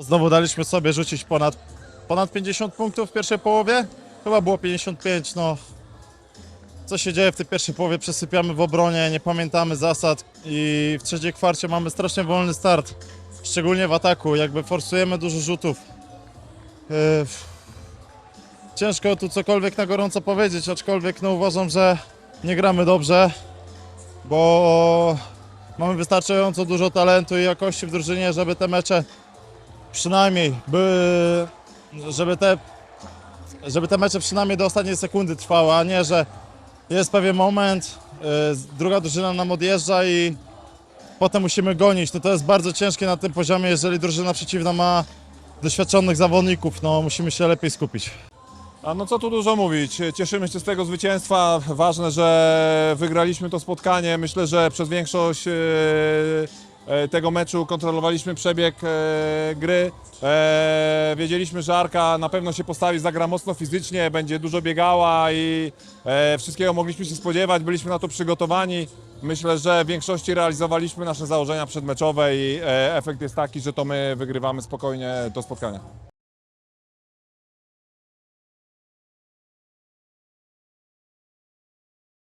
Znowu daliśmy sobie rzucić ponad, ponad 50 punktów w pierwszej połowie. Chyba było 55, no. Co się dzieje w tej pierwszej połowie? Przesypiamy w obronie, nie pamiętamy zasad i w trzeciej kwarcie mamy strasznie wolny start. Szczególnie w ataku, jakby forsujemy dużo rzutów. Yy, Ciężko tu cokolwiek na gorąco powiedzieć, aczkolwiek no uważam, że nie gramy dobrze, bo mamy wystarczająco dużo talentu i jakości w drużynie, żeby te mecze przynajmniej by, żeby te, żeby te mecze przynajmniej do ostatniej sekundy trwały, a nie, że jest pewien moment, y, druga drużyna nam odjeżdża i potem musimy gonić. No to jest bardzo ciężkie na tym poziomie, jeżeli drużyna przeciwna ma doświadczonych zawodników, no musimy się lepiej skupić. A no co tu dużo mówić, cieszymy się z tego zwycięstwa, ważne, że wygraliśmy to spotkanie, myślę, że przez większość e, tego meczu kontrolowaliśmy przebieg e, gry, e, wiedzieliśmy, że Arka na pewno się postawi, zagra mocno fizycznie, będzie dużo biegała i e, wszystkiego mogliśmy się spodziewać, byliśmy na to przygotowani. Myślę, że w większości realizowaliśmy nasze założenia przedmeczowe i e, efekt jest taki, że to my wygrywamy spokojnie to spotkanie.